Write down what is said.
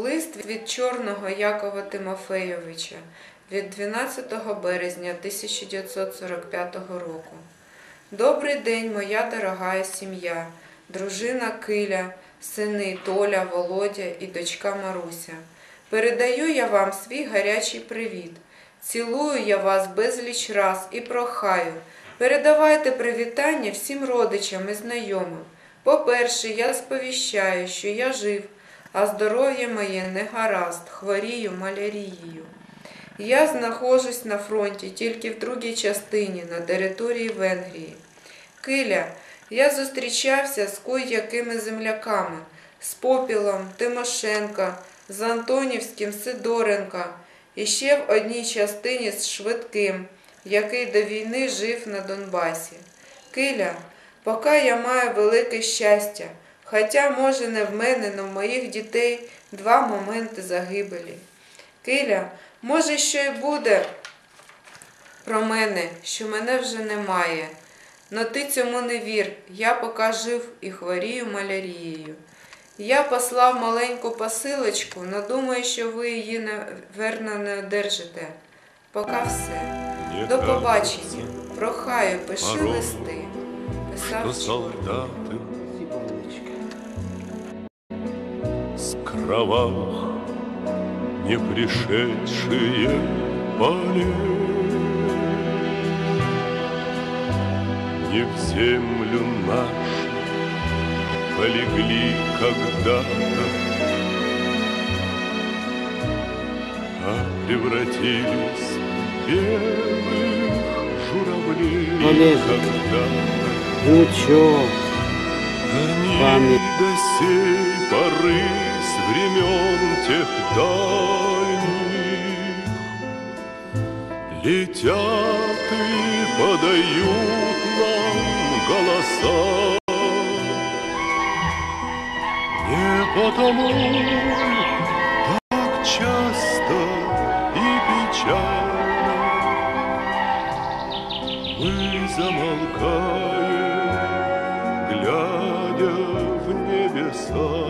Лист від чорного Якова Тимофейовича від 12 березня 1945 року. Добрий день, моя дорога сім'я, дружина Киля, сини Толя, Володя і дочка Маруся. Передаю я вам свій гарячий привіт. Цілую я вас безліч раз і прохаю. Передавайте привітання всім родичам і знайомим. По-перше, я сповіщаю, що я жив, а здоров'я моє не гаразд, хворію малярією. Я знаходжусь на фронті тільки в другій частині на території Венгрії. Киля, я зустрічався з кой-якими земляками, з Попілом, Тимошенка, з Антонівським, Сидоренка і ще в одній частині з Швидким, який до війни жив на Донбасі. Киля, поки я маю велике щастя, хоча, може, не в мене, но в моїх дітей два моменти загибелі. Киля, може, що й буде про мене, що мене вже немає. Но ти цьому не вір, я поки жив і хворію малярією. Я послав маленьку посилочку, но думаю, що ви її наверно не одержите. Поки все. До побачення. Прохаю, пиши листи. Писав солдаты с кровавых не пришедшие полей Не в землю нашу полегли когда-то А превратились в белых журавлей. Когда-то Ну чё, они до сей поры времен тех дальних Летят и подают нам голоса Не потому так часто и печально Мы замолкаем глядя в небеса.